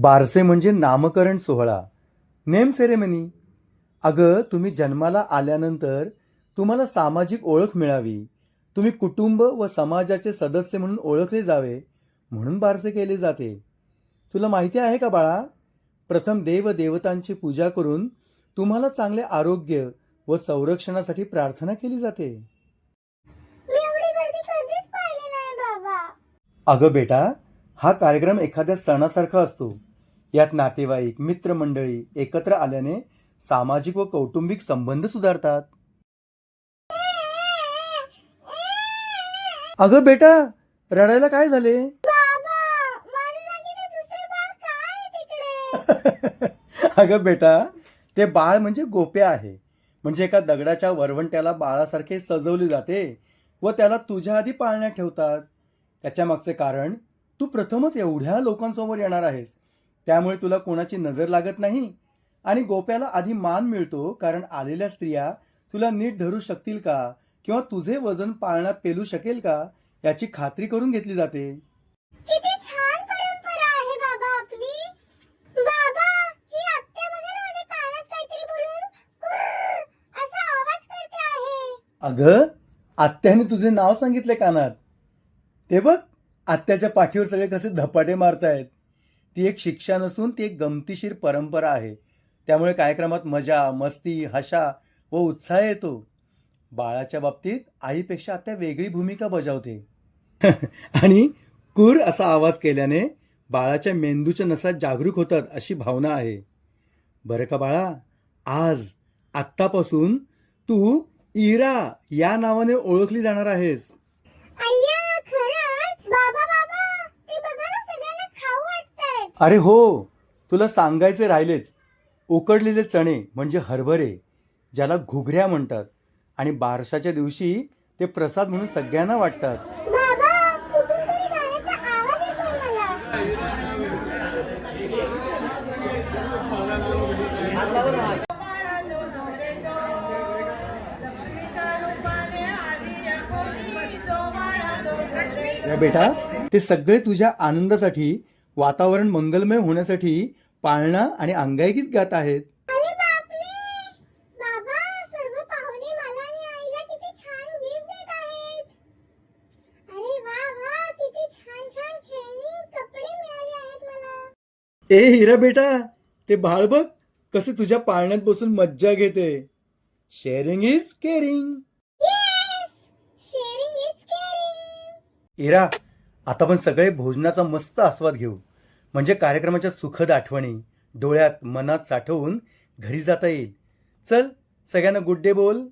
बारसे म्हणजे नामकरण सोहळा. Name ceremony. अगं तुम्ही जन्माला आल्यानंतर तुम्हाला सामाजिक ओळख मिळावी. तुम्ही कुटुंब व समाजाचे सदस्य म्हणून ओळखले जावे म्हणून बारसे केले जाते. तुला माहिती आहे का बाळा? प्रथम देव देवतांची पूजा करून तुम्हाला चांगले आरोग्य व संरक्षणासाठी प्रार्थना केली जाते. अगं बेटा हा कार्यक्रम एखाद्या सणासारखा असतो. यात नातेवाईक मित्रमंडळी एकत्र आल्याने सामाजिक व कौटुंबिक संबंध सुधारतात. अगं बेटा रडायला काय झाले? अगं बेटा ते बाळ म्हणजे गोप्या आहे. म्हणजे एका दगडाच्या वरवंट्याला बाळासारखे सजवले जाते व त्याला तुझ्या आधी पाळण्यात ठेवतात. त्याच्या मागचे कारण तू प्रथमच एवढ्या लोकांसमोर येणार आहेस. त्यामुळे तुला कोणाची नजर लागत नाही? आणि गोप्याला आधी मान मिळतो कारण आलेल्या स्त्रिया तुला नीट धरू शकतील का? किंवा तुझे वजन पाळण्यात पेलू शकेल का? याची खात्री करून घेतली जाते. किती छान परंपरा आहे बाबा आपली. बाबा ही आत्या बघा ना माझ्या कानात काहीतरी बोलून. कुर्र असा आवाज करते आहे. अगं आत्याने तुझे नाव सांगितले कानात. ते बघ आत्याच्या पाठीवर सगळे कसे धपाटे मारतायत. ती एक शिक्षा नसून ती एक गमतीशीर परंपरा आहे. त्यामुळे कार्यक्रमात मजा मस्ती हशा व उत्साह येतो. बाळाच्या बाबतीत आईपेक्षा आत्या वेगळी भूमिका बजावते. आणि कुर असा आवाज केल्याने बाळाच्या मेंदूच्या नसा जागरूक होतात अशी भावना आहे. बरं का बाळा? आज आत्तापासून तू इरा या नावाने ओळखली जाणार आहेस. अरे हो तुला सांगायचे राहिलेच. उकडलेले चणे म्हणजे हरभरे ज्याला घुगऱ्या म्हणतात. आणि बारशाच्या दिवशी ते प्रसाद म्हणून सगळ्यांना वाटतात. बेटा ते सगळे तुझ्या आनंदासाठी वातावरण मंगलमय होण्यासाठी पाळणा आणि अंगाईगीत गात आहेत. ए हिरा बेटा ते बाळ बघ कसे तुझ्या पाळण्यात बसून मज्जा घेते. शेअरिंग इज केअरिंग येस आता आपण सगळे भोजनाचा मस्त आस्वाद घेऊ. म्हणजे कार्यक्रमाच्या सुखद आठवणी डोळ्यात मनात साठवून घरी जाता येईल. चल सगळ्यांना गुड डे बोल.